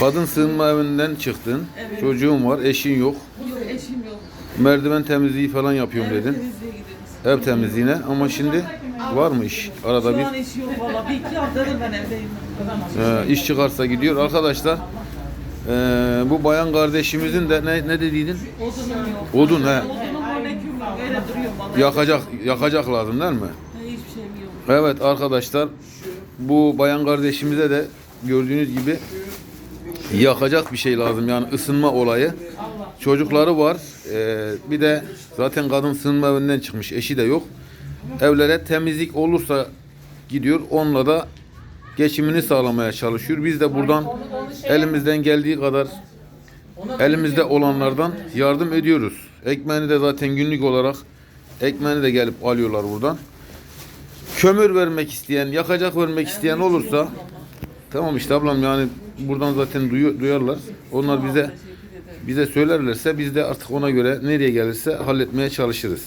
Kadın sığınma evinden çıktın. Evet. Çocuğun var, eşin yok. Yok eşim yok. Merdiven temizliği falan yapıyorum Evet, dedin. temizliğe. Ev temizliğine ama şimdi var mı iş? Arada Şu bir an iş yok valla. Bir iki haftadır ben evdeyim. e, iş çıkarsa gidiyor. Arkadaşlar e, bu bayan kardeşimizin de ne, ne dediydin? Odunum yok. Odun he. Odunum var. Öyle duruyor valla. Yakacak, yakacak lazım değil mi? Hiçbir şeyim yok. Evet arkadaşlar bu bayan kardeşimize de gördüğünüz gibi yakacak bir şey lazım yani ısınma olayı. Çocukları var. Ee, bir de zaten kadın sığınma evinden çıkmış. Eşi de yok. Evlere temizlik olursa gidiyor. Onunla da geçimini sağlamaya çalışıyor. Biz de buradan elimizden geldiği kadar elimizde olanlardan yardım ediyoruz. Ekmeğini de zaten günlük olarak ekmeğini de gelip alıyorlar buradan. Kömür vermek isteyen, yakacak vermek isteyen olursa tamam işte ablam yani buradan zaten duyu- duyarlar. Onlar bize bize söylerlerse biz de artık ona göre nereye gelirse halletmeye çalışırız.